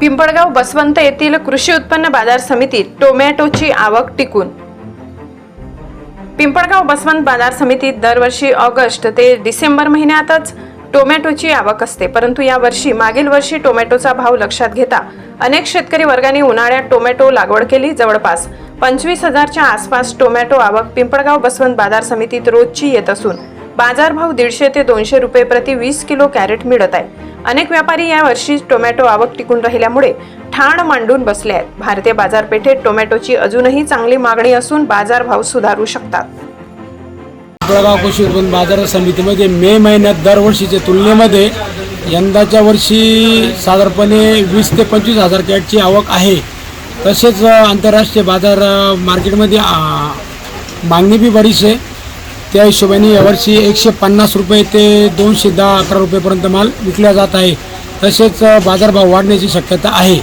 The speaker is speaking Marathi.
पिंपळगाव बसवंत येथील कृषी उत्पन्न बाजार समितीत टोमॅटोची आवक टिकून. पिंपळगाव बसवंत बाजार समितीत दरवर्षी ऑगस्ट ते डिसेंबर महिन्यातच टोमॅटोची आवक असते. परंतु या वर्षी मागील वर्षी टोमॅटोचा भाव लक्षात घेता अनेक शेतकरी वर्गाने उन्हाळ्यात टोमॅटो लागवड केली. जवळपास पंचवीस हजारच्या आसपास टोमॅटो आवक पिंपळगाव बसवंत बाजार समितीत रोजची येत असून बाजारभाव दीडशे ते दोनशे रुपये प्रति वीस किलो कॅरेट मिळत आहे. अनेक व्यापारी या वर्षी टोमॅटो आवक टिकून राहिल्यामुळे ठाण मांडून बसले आहेत. भारतीय बाजारपेठेत टोमॅटोची अजूनही चांगली मागणी असून बाजारभाव सुधारू शकतात. पिंपळगाव कृषी उत्पन्न बाजार समितीमध्ये मे महिन्यात दरवर्षीच्या तुलनेमध्ये यंदाच्या वर्षी साधारणपणे वीस ते पंचवीस हजार कॅटची आवक आहे. तसेच आंतरराष्ट्रीय बाजार मार्केटमध्ये मागणी बी बरीच आहे. त्या हिशोबाने यावर्षी एकशे पन्नास रुपये ते दोनशे दहा अकरा रुपयेपर्यंत माल विकला जात आहे. तसेच बाजारभाव वाढण्याची शक्यता आहे.